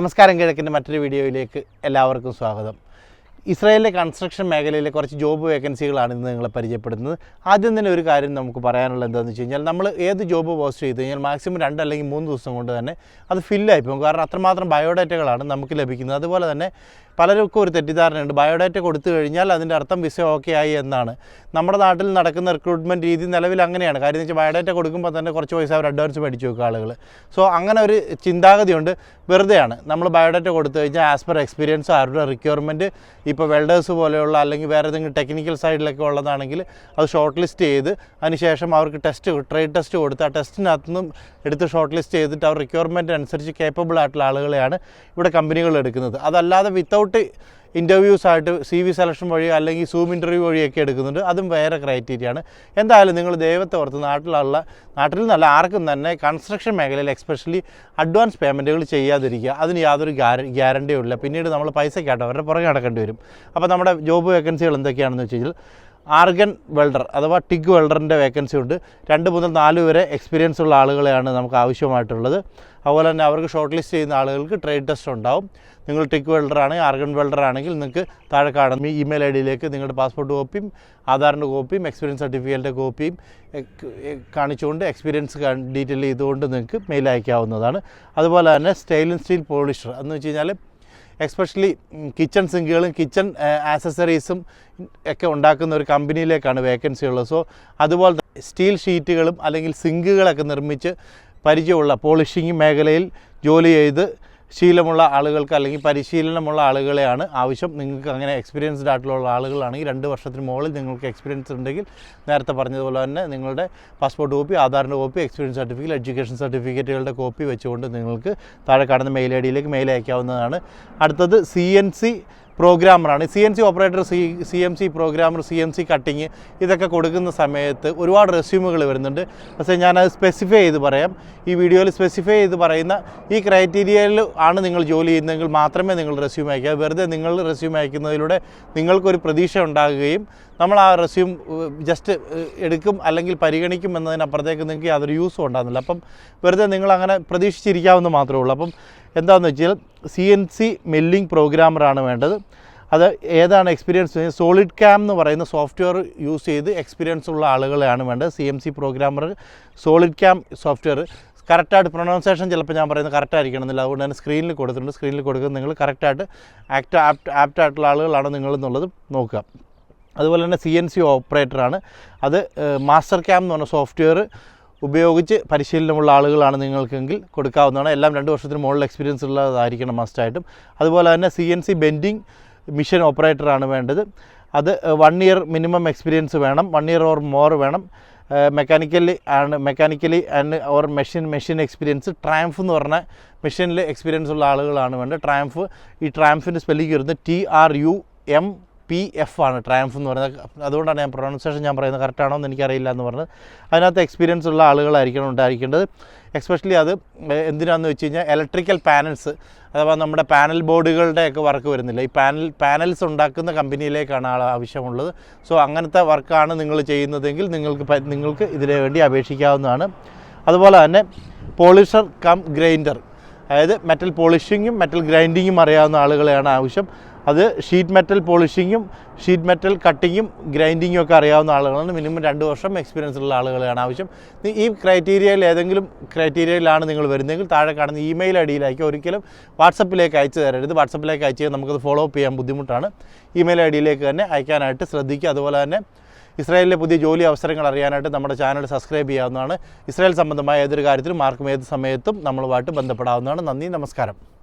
നമസ്കാരം കിഴക്കിന്റെ മറ്റൊരു വീഡിയോയിലേക്ക് എല്ലാവർക്കും സ്വാഗതം. ഇസ്രായേലിലെ കൺസ്ട്രക്ഷൻ മേഖലയിലെ കുറച്ച് ജോബ് വേക്കൻസികളാണ് ഇന്ന് നിങ്ങളെ പരിചയപ്പെടുന്നത് ആദ്യം തന്നെ ഒരു കാര്യം നമുക്ക് പറയാനുള്ളത് എന്താണെന്ന് വെച്ച് കഴിഞ്ഞാൽ നമ്മൾ ഏത് ജോബ് പോസ്റ്റ് ചെയ്ത് കഴിഞ്ഞാൽ മാക്സിമം രണ്ട് അല്ലെങ്കിൽ മൂന്ന് ദിവസം കൊണ്ട് തന്നെ അത് ഫില്ലായി പോകും. കാരണം അത്രമാത്രം ബയോഡാറ്റകളാണ് നമുക്ക് ലഭിക്കുന്നത്. അതുപോലെ തന്നെ പലർക്കും ഒരു തെറ്റിദ്ധാരണയുണ്ട്. ബയോഡാറ്റ കൊടുത്തു കഴിഞ്ഞാൽ അതിന്റെ അർത്ഥം വിസ ഓക്കെ ആയി എന്നാണ്. നമ്മുടെ നാട്ടിൽ നടക്കുന്ന റിക്രൂട്ട്മെന്റ് രീതി നിലവിൽ അങ്ങനെയാണ്. കാര്യം വെച്ചാൽ ബയോഡാറ്റ കൊടുക്കുമ്പോൾ തന്നെ കുറച്ച് പൈസ അവർ അഡ്വാൻസ് മേടിച്ചു വെക്കുക ആളുകൾ സോ അങ്ങനെ ഒരു ചിന്താഗതിയുണ്ട്. വെറുതെയാണ്. നമ്മൾ ബയോഡാറ്റ കൊടുത്തു കഴിഞ്ഞാൽ ആസ് പെർ എക്സ്പീരിയൻസ് ആരുടെ റിക്വയർമെന്റ് ഇപ്പോൾ വെൽഡേഴ്സ് പോലെയുള്ള അല്ലെങ്കിൽ വേറെ ഏതെങ്കിലും ടെക്നിക്കൽ സൈഡിലൊക്കെ ഉള്ളതാണെങ്കിൽ അത് ഷോർട്ട് ലിസ്റ്റ് ചെയ്ത് അതിനുശേഷം അവർക്ക് ടെസ്റ്റ് ട്രേഡ് ടെസ്റ്റ് കൊടുത്ത് ആ ടെസ്റ്റിനകത്ത് നിന്നും എടുത്ത് ഷോർട്ട് ലിസ്റ്റ് ചെയ്തിട്ട് അവർ റിക്വയർമെന്റ് അനുസരിച്ച് കേപ്പബിൾ ആയിട്ടുള്ള ആളുകളെയാണ് ഇവിടെ കമ്പനികൾ എടുക്കുന്നത്. അതല്ലാതെ വിത്തൗട്ട് ഇന്റർവ്യൂസ് ആയിട്ട് സി വി സെലക്ഷൻ വഴി അല്ലെങ്കിൽ സൂം ഇന്റർവ്യൂ വഴിയൊക്കെ എടുക്കുന്നുണ്ട്. അതും വേറെ ക്രൈറ്റീരിയ ആണ് എന്തായാലും നിങ്ങൾ ദൈവത്തെ ഓർത്ത് നാട്ടിലുള്ള നാട്ടിൽ നല്ല ആർക്കും തന്നെ കൺസ്ട്രക്ഷൻ മേഖലയിൽ എക്സ്പെഷ്യലി അഡ്വാൻസ് പേയ്മെന്റുകൾ ചെയ്യാതിരിക്കുക. അതിന് യാതൊരു ഗ്യാരണ്ടിയും ഇല്ല. പിന്നീട് നമ്മൾ പൈസയ്ക്കാട്ടോ അവരുടെ പുറകെ നടക്കേണ്ടി വരും. അപ്പോൾ നമ്മുടെ ജോബ് വേക്കൻസികൾ എന്തൊക്കെയാണെന്ന് വെച്ച് കഴിഞ്ഞാൽ ആർഗൻ വെൽഡർ അഥവാ ടിഗ് വെൽഡറിന്റെ വേക്കൻസി ഉണ്ട്. രണ്ട് മുതൽ നാല് വരെ എക്സ്പീരിയൻസ് ഉള്ള ആളുകളെയാണ് നമുക്ക് ആവശ്യമായിട്ടുള്ളത്. അതുപോലെ തന്നെ അവർക്ക് ഷോർട്ട് ലിസ്റ്റ് ചെയ്യുന്ന ആളുകൾക്ക് ട്രേഡ് ടെസ്റ്റ് ഉണ്ടാവും. നിങ്ങൾ ടിഗ് വെൽഡർ ആണെങ്കിൽ ആർഗൻ വെൽഡർ ആണെങ്കിൽ നിങ്ങൾക്ക് താഴെ കാണുന്ന ഈ ഇമെയിൽ ഐ ഡിയിലേക്ക് നിങ്ങളുടെ പാസ്പോർട്ട് കോപ്പിയും ആധാറിന്റെ കോപ്പിയും എക്സ്പീരിയൻസ് സർട്ടിഫിക്കറ്റിന്റെ കോപ്പിയും കാണിച്ചുകൊണ്ട് എക്സ്പീരിയൻസ് ഡീറ്റെയിൽ ചെയ്തുകൊണ്ട് നിങ്ങൾക്ക് മെയിൽ അയക്കാവുന്നതാണ്. അതുപോലെ തന്നെ സ്റ്റെയിൻ സ്റ്റീൽ പോളിഷർ എന്ന് വെച്ച് കഴിഞ്ഞാൽ എക്സ്പെഷ്യലി കിച്ചൺ സിങ്കുകളും കിച്ചൺ ആക്സസറീസും ഒക്കെ ഉണ്ടാക്കുന്ന ഒരു കമ്പനിയിലേക്കാണ് വേക്കൻസി ഉള്ളത്. സോ അതുപോലെ സ്റ്റീൽ ഷീറ്റുകളും അല്ലെങ്കിൽ സിങ്കുകളൊക്കെ നിർമ്മിച്ച് പരിചയമുള്ള പോളിഷിംഗ് മേഖലയിൽ ജോലി ചെയ്ത് ശീലമുള്ള ആളുകൾക്ക് അല്ലെങ്കിൽ പരിശീലനമുള്ള ആളുകളെയാണ് ആവശ്യം. നിങ്ങൾക്ക് അങ്ങനെ എക്സ്പീരിയൻസ്ഡ് ആയിട്ടുള്ള ആളുകളാണെങ്കിൽ രണ്ട് വർഷത്തിന് മുകളിൽ നിങ്ങൾക്ക് എക്സ്പീരിയൻസ് ഉണ്ടെങ്കിൽ നേരത്തെ പറഞ്ഞതുപോലെ തന്നെ നിങ്ങളുടെ പാസ്പോർട്ട് കോപ്പി ആധാറിന്റെ കോപ്പി എക്സ്പീരിയൻസ് സർട്ടിഫിക്കറ്റ് എഡ്യൂക്കേഷൻ സർട്ടിഫിക്കറ്റുകളുടെ കോപ്പി വെച്ചുകൊണ്ട് നിങ്ങൾക്ക് താഴെ കാണുന്ന മെയിൽ ഐ ഡിയിലേക്ക് മെയിൽ അയക്കാവുന്നതാണ്. അടുത്തത് C N C പ്രോഗ്രാമറാണ്. C N C operator C C M C programmer C M C cutting ഇതൊക്കെ കൊടുക്കുന്ന സമയത്ത് ഒരുപാട് റെസ്യൂമുകൾ വരുന്നുണ്ട്. പക്ഷേ ഞാനത് സ്പെസിഫൈ ചെയ്ത് പറയാം. ഈ വീഡിയോയിൽ സ്പെസിഫൈ ചെയ്ത് പറയുന്ന ഈ ക്രൈറ്റീരിയയിൽ ആണ് നിങ്ങൾ ജോലി ചെയ്യുന്നതെങ്കിൽ മാത്രമേ നിങ്ങൾ റെസ്യൂം അയക്കുക. വെറുതെ നിങ്ങൾ റെസ്യൂം അയക്കുന്നതിലൂടെ നിങ്ങൾക്കൊരു പ്രതീക്ഷ ഉണ്ടാകുകയും നമ്മൾ ആ റെസ്യൂം ജസ്റ്റ് എടുക്കും അല്ലെങ്കിൽ പരിഗണിക്കും എന്നതിനപ്പുറത്തേക്ക് നിങ്ങൾക്ക് യാതൊരു യൂസും ഉണ്ടാകുന്നില്ല. അപ്പം വെറുതെ നിങ്ങൾ അങ്ങനെ പ്രതീക്ഷിച്ചിരിക്കാവുന്ന മാത്രമേ ഉള്ളൂ. അപ്പം എന്താണെന്ന് വെച്ചാൽ സി എൻ സി മെല്ലിംഗ് പ്രോഗ്രാമറാണ് വേണ്ടത്. അത് ഏതാണ് എക്സ്പീരിയൻസ് സോളിഡ് ക്യാം എന്ന് പറയുന്ന സോഫ്റ്റ്വെയർ യൂസ് ചെയ്ത് എക്സ്പീരിയൻസ് ഉള്ള ആളുകളെയാണ് വേണ്ടത്. C M C programmer solid cam software കറക്റ്റായിട്ട് പ്രൊണൗൺസേഷൻ ചിലപ്പോൾ ഞാൻ പറയുന്നത് കറക്റ്റ് ആയിരിക്കണമെന്നില്ല അതുകൊണ്ട് തന്നെ സ്ക്രീനിൽ കൊടുത്തിട്ടുണ്ട്. സ്ക്രീനിൽ കൊടുക്കുന്നത് നിങ്ങൾ കറക്റ്റായിട്ട് ആക്ട് ആപ്റ്റ് ആപ്റ്റ് ആയിട്ടുള്ള നിങ്ങൾ എന്നുള്ളത് നോക്കുക. അതുപോലെ തന്നെ സി എൻ സി ഓപ്പറേറ്ററാണ് അത് മാസ്റ്റർ ക്യാം എന്ന് പറഞ്ഞ സോഫ്റ്റ്വെയർ ഉപയോഗിച്ച് പരിശീലനമുള്ള ആളുകളാണ് നിങ്ങൾക്കെങ്കിൽ കൊടുക്കാവുന്നതാണ്. എല്ലാം രണ്ട് വർഷത്തിന് മുകളിൽ എക്സ്പീരിയൻസ് ഉള്ളതായിരിക്കണം മസ്റ്റായിട്ടും അതുപോലെ തന്നെ C N C bending machine ഓപ്പറേറ്ററാണ് വേണ്ടത്. അത് വൺ ഇയർ മിനിമം എക്സ്പീരിയൻസ് വേണം. വൺ ഇയർ ഓർ മോർ വേണം. Mechanically and mechanically and or machine machine experience Trumpf എന്ന് പറഞ്ഞ മെഷീനിൽ എക്സ്പീരിയൻസ് ഉള്ള ആളുകളാണ് വേണ്ടത്. ട്രാംഫ് ഈ ട്രാംഫിന്റെ സ്പെല്ലിംഗ് വരുന്നത് T R U M P F ആണ് ട്രയംഫ് എന്ന് പറയുന്നത്. അതുകൊണ്ടാണ് ഞാൻ പ്രൊണൗൺസിയേഷൻ ഞാൻ പറയുന്നത് കറക്റ്റാണോ എന്ന് എനിക്കറിയില്ല എന്ന് പറഞ്ഞത്. അതിനകത്ത് എക്സ്പീരിയൻസ് ഉള്ള ആളുകളായിരിക്കണം ഉണ്ടായിരിക്കേണ്ടത്. എക്സ്പെഷ്യലി അത് എന്തിനാന്ന് വെച്ച് കഴിഞ്ഞാൽ ഇലക്ട്രിക്കൽ പാനൽസ് അഥവാ നമ്മുടെ പാനൽ ബോർഡുകളുടെയൊക്കെ വർക്ക് വരുന്നില്ല. ഈ പാനൽ പാനൽസ് ഉണ്ടാക്കുന്ന കമ്പനിയിലേക്കാണ് ആൾ ആവശ്യമുള്ളത്. സോ അങ്ങനത്തെ വർക്കാണ് നിങ്ങൾ ചെയ്യുന്നതെങ്കിൽ നിങ്ങൾക്ക് നിങ്ങൾക്ക് ഇതിനു വേണ്ടി അപേക്ഷിക്കാവുന്നതാണ്. അതുപോലെ തന്നെ പോളിഷർ കം ഗ്രൈൻഡർ അതായത് മെറ്റൽ പോളിഷിങ്ങും മെറ്റൽ ഗ്രൈൻഡിങ്ങും അറിയാവുന്ന ആളുകളെയാണ് ആവശ്യം. അത് ഷീറ്റ് മെറ്റൽ പോളിഷിങ്ങും ഷീറ്റ് മെറ്റൽ കട്ടിങ്ങും ഗ്രൈൻഡിങ്ങും ഒക്കെ അറിയാവുന്ന ആളുകളാണ്. മിനിമം രണ്ട് വർഷം എക്സ്പീരിയൻസ് ഉള്ള ആളുകളാണ് ആവശ്യം. ഈ- ക്രൈറ്റീരിയയിൽ ഏതെങ്കിലും ക്രൈറ്റീരിയയിലാണ് നിങ്ങൾ വരുന്നതെങ്കിൽ താഴെ കാണുന്ന ഇമെയിൽ ഐ ഡിയിലേക്ക് ഒരിക്കലും വാട്സപ്പിലേക്ക് അയച്ചു തരരുത്. വാട്സപ്പിലേക്ക് അയച്ചു കഴിഞ്ഞാൽ നമുക്കത് ഫോളോ അപ്പ് ചെയ്യാൻ ബുദ്ധിമുട്ടാണ്. ഇമെയിൽ ഐ ഡിയിലേക്ക് തന്നെ അയക്കാനായിട്ട് ശ്രദ്ധിക്കുക. അതുപോലെ തന്നെ ഇസ്രായേലിലെ പുതിയ ജോലി അവസരങ്ങൾ അറിയാനായിട്ട് നമ്മുടെ ചാനൽ സബ്സ്ക്രൈബ് ചെയ്യാവുന്നതാണ്. ഇസ്രായേൽ സംബന്ധമായ ഏതൊരു കാര്യത്തിലും ആർക്കും ഏത് സമയത്തും നമ്മളുമായിട്ട് ബന്ധപ്പെടാവുന്നതാണ്. നന്ദി നമസ്കാരം.